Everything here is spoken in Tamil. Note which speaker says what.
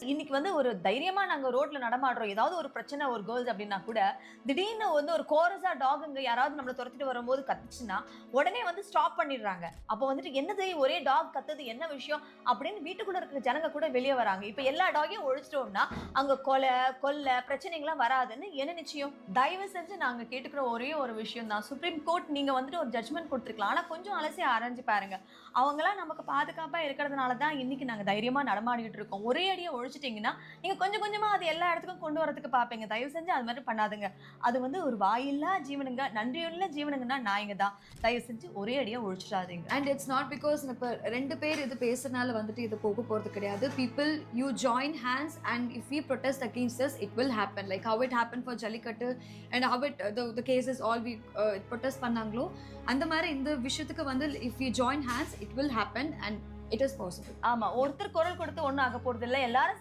Speaker 1: இன்னைக்கு வந்து ஒரு தைரியமா நாங்க ரோட்ல நடமாடுறோம். ஏதாவது ஒரு பிரச்சனை ஒரு கேர்ள்ஸ் அப்படின்னா கூட திடீர்னு வந்து ஒரு கோரஸா டாகுங்க யாராவது நம்மளை துரத்திட்டு வரும்போது கத்துச்சுன்னா உடனே வந்து ஸ்டாப் பண்ணிடுறாங்க. அப்போ வந்துட்டு என்னது ஒரே டாக் கத்துது என்ன விஷயம் அப்படின்னு வீட்டுக்குள்ள இருக்கிற ஜனங்க கூட வெளியே வராங்க. இப்போ எல்லா டாகையும் ஒழிச்சிட்டோம்னா அங்க கொலை கொல்லை பிரச்சனைகள்லாம் வராதுன்னு என்ன நிச்சயம்? தயவு செஞ்சு நாங்க கேட்டுக்கிற ஒரே ஒரு விஷயம் தான். சுப்ரீம் கோர்ட் நீங்க வந்துட்டு ஒரு ஜட்மெண்ட் கொடுத்துருக்கலாம். ஆனா கொஞ்சம் அலசி ஆராய்ஞ்சு பாருங்க. அவங்களாம் நமக்கு பாதுகாப்பா இருக்கிறதுனால தான் இன்னைக்கு நாங்க தைரியமா நடமாடிட்டு இருக்கோம். ஒரே அடியை ஒழிச்சிட்டிங்கன்னா நீங்கள் கொஞ்சம் கொஞ்சமாக அது எல்லா இடத்துக்கும் கொண்டு வரதுக்கு பார்ப்பீங்க தயவு செஞ்சு அது மாதிரி பண்ணாதுங்க. அது வந்து ஒரு வாயில்லா ஜீவனுங்க நன்றியுள்ள ஜீவனுங்கன்னா நாய்ங்க தான். தயவு செஞ்சு ஒரே அடியாக ஒழிச்சிடாதீங்க.
Speaker 2: அண்ட் இட்ஸ் நாட் பிகாஸ் இப்போ ரெண்டு பேர் இது பேசுறதுனால வந்துட்டு இது போக போகிறது கிடையாது. People you join hands and if you protest against us it will happen like how it happen for Jallikattu and how it the cases all we protest பண்ணாங்களோ அந்த மாதிரி இந்த விஷயத்துக்கு வந்து if you join hands it will happen and it is possible
Speaker 1: ஆமா ஒருத்தர் குரல் கொடுத்து ஒன்றும் ஆக போறது இல்லை எல்லாரும்